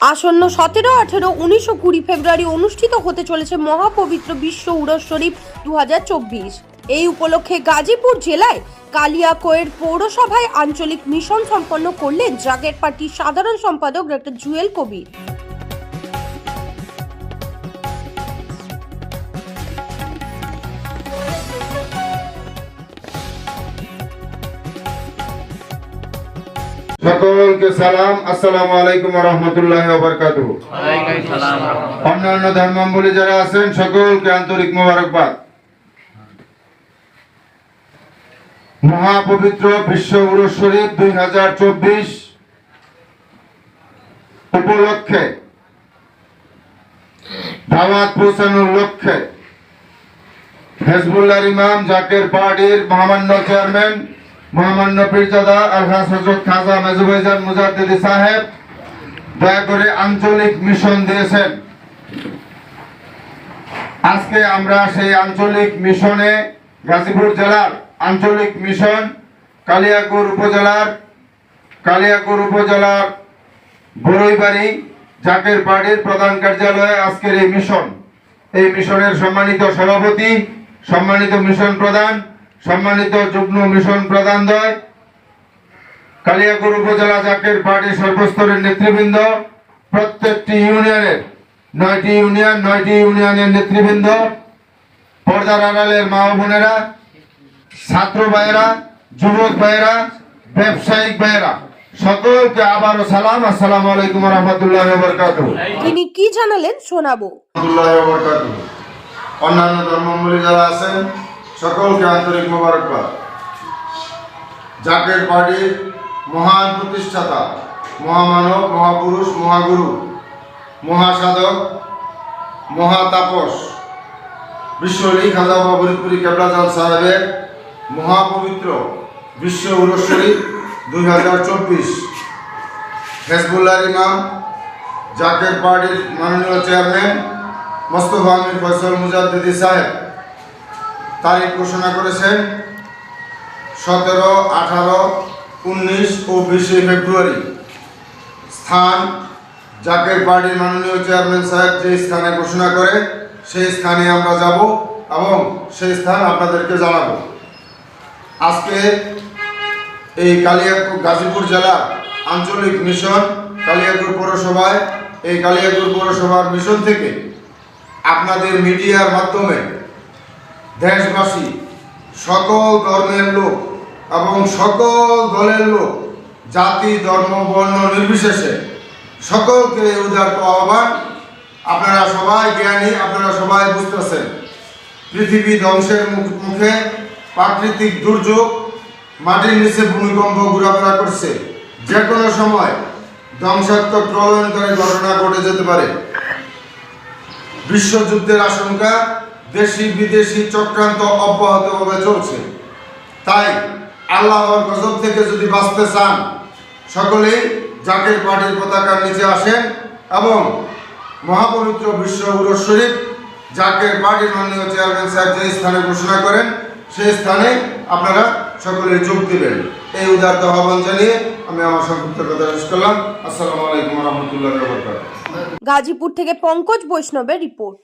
আসন্ন সতেরো, আঠেরো, উনিশশো কুড়ি ফেব্রুয়ারি অনুষ্ঠিত হতে চলেছে মহাপবিত্র বিশ্ব উড়স শরীফ দু হাজার চব্বিশ। এই উপলক্ষে গাজীপুর জেলায় কালিয়াকোয়ের পৌরসভায় আঞ্চলিক মিশন সম্পন্ন করলেন জাগের পার্টির সাধারণ সম্পাদক ডক্টর জুয়েল কবির। সকলকে সালাম আসসালামু আলাইকুম রহমতুল্লাহ বরকাত অন্যান্য যারা আছেন সকলকে আন্তরিক মোবারকবাদ। মহাপবিত্র বিশ্ব শরীফ দুই হাজার চব্বিশ উপলক্ষে দাওয়াত পৌঁছানোর লক্ষ্যে হেজবুল্লাহ ইমাম জাকের পার্টির মহামান্য চেয়ারম্যান মহামান্য পীরজাদা আলহাজ হজরত খাজা মেজুবাইজান মুজাদ্দিদি সাহেব দয়া করে আঞ্চলিক মিশন দিয়েছেন। আজকে আমরা সেই আঞ্চলিক মিশনে গাজীপুর জেলার আঞ্চলিক মিশন কালিয়াকুর উপজেলার কালিয়াকুর উপজেলার বড়ইবাড়ি জাকের পার্টির প্রধান কার্যালয়ে আজকের এই মিশন। এই মিশনের সম্মানিত সভাপতি, সম্মানিত মিশন প্রধান সম্মানিত যুগ্ম মিশন প্রধানদ্বয় কালিয়াকুর উপজেলা জাকের পার্টির সর্বস্তরের নেতৃবৃন্দ প্রত্যেকটি ইউনিয়নের নয়টি ইউনিয়ন নয়টি ইউনিয়নের নেতৃবৃন্দ পর্দার আড়ালের মা বোনেরা ছাত্র ভাইয়েরা যুবক ভাইয়েরা ব্যবসায়িক ভাইয়েরা সকলকে আবারও সালাম আসসালামু আলাইকুম রহমতুল্লাহ বরকাতুহ। তিনি কি জানালেন শোনাবো? অন্যান্য ধর্মাবলী যারা আছেন সকলকে আন্তরিক মোবারকবাদ। জাকের পার্টির মহান প্রতিষ্ঠাতা, মহামানব, মহাপুরুষ, মহাগুরু, মহাসাধক, মহাতাপস বিশ্বলী খাজা বাবরিপুরি কেবলাজান সাহেবের মহাপবিত্র বিশ্ব উরস শরীফ দুই হাজার চব্বিশ। হেজবুল্লাহ ইমাম, জাকের পার্টির মাননীয় চেয়ারম্যান মোস্তফা আমির ফয়সল মুজাদ্দিদি সাহেব। তারিখ ঘোষণা করেছেন সতেরো, আঠারো, উনিশ ও বিশে ফেব্রুয়ারি। স্থান জাকের পার্টির মাননীয় চেয়ারম্যান সাহেব যে স্থানে ঘোষণা করে, সেই স্থানে আমরা যাব এবং সেই স্থান আপনাদেরকে জানাব। আজকে এই কালিয়াকুর গাজীপুর জেলার আঞ্চলিক মিশন কালিয়াকুর পৌরসভায়, এই কালিয়াকুর পৌরসভার মিশন থেকে আপনাদের মিডিয়ার মাধ্যমে দেশবাসী, সকল ধর্মের লোক এবং সকল দলের লোক, জাতি, ধর্ম, বর্ণ নির্বিশেষে সকলকে এই উদারত আহ্বান। আপনারা সবাই জ্ঞানী, আপনারা সবাই বুঝতেছেন। পৃথিবী ধ্বংসের মুখ- মুখে প্রাকৃতিক দুর্যোগ মাটির নিচে ভূমিকম্প ঘোরাফেরা করছে। যে কোনো সময় ধ্বংসাত্মক প্রলয়নকারী ঘটনা ঘটে যেতে পারে। বিশ্বযুদ্ধের আশঙ্কা দেশি বিদেশি চক্রান্ত অব্যাহতভাবে চলছে। তাই আল্লাহর গজব থেকে যদি বাঁচতে চান, সকলেই জাকের পার্টির পতাকার নিচে আসেন এবং মহাপবিত্র বিশ্ব উরস শরীফ জাকের পার্টির মাননীয় চেয়ারম্যান সাহেব যে স্থানে ঘোষণা করেন, সেই স্থানে আপনারা সকলে যোগ দিবেন। এই উদারত আহ্বান জানিয়ে আমি আমার সংক্ষিপ্ত কথা শেষ করলাম। আসসালামু আলাইকুম রহমতুল্লাহ গাজীপুর থেকে পঙ্কজ বৈষ্ণবের রিপোর্ট।